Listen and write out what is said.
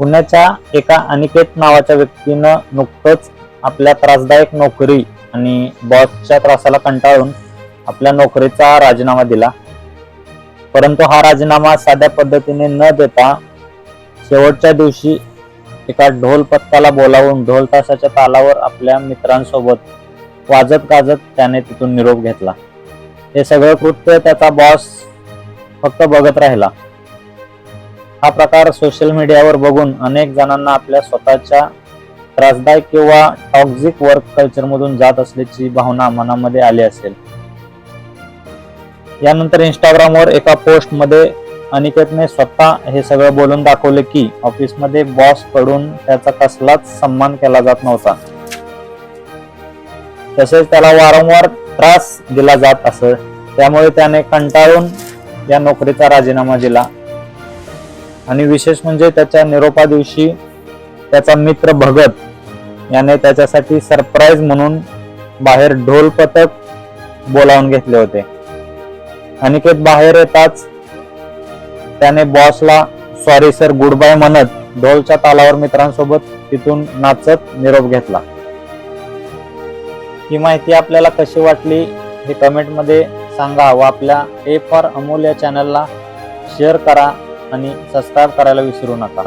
पुण्याच्या एका अनिकेत नावाच्या व्यक्तीनं नुकतंच आपल्या त्रासदायक नोकरी आणि बॉसच्या त्रासाला कंटाळून आपल्या नोकरीचा राजीनामा दिला. परंतु हा राजीनामा साध्या पद्धतीने न देता शेवटच्या दिवशी एका ढोल पथकाला बोलावून ढोल तासाच्या तालावर आपल्या मित्रांसोबत वाजत गाजत त्याने तिथून निरोप घेतला. हे सगळं कृत्य त्याचा बॉस फक्त बघत राहिला. हा प्रकार सोशल मीडियावर बघून अनेक जणांना आपल्या स्वतःच्या त्रासदायक किंवा टॉक्झिक वर्क कल्चरमधून जात असल्याची भावना मनामध्ये आली असेल. यानंतर इंस्टाग्रामवर एका पोस्टमध्ये अनिकेतने स्वतः हे सगळं बोलून दाखवले की ऑफिसमध्ये बॉसकडून त्याचा कसलाच सन्मान केला जात नव्हता. तसेच त्याला वारंवार त्रास दिला जात असत. त्यामुळे त्याने कंटाळून या नोकरीचा राजीनामा दिला. आणि विशेष म्हणजे त्याच्या निरोपा दिवशी त्याचा मित्र भगत याने त्याच्यासाठी सरप्राईज म्हणून बाहेर ढोल पथक बोलावून घेतले होते. अनिकेत बाहेर येताच त्याने बॉसला सॉरी सर गुड बाय म्हणत ढोलच्या तालावर मित्रांसोबत तिथून नाचत निरोप घेतला. ही माहिती आपल्याला कशी वाटली हे कमेंटमध्ये सांगा व आपल्या ए फॉर अमूल्य चॅनलला शेअर करा. आणि संस्कार करायला विसरू नका.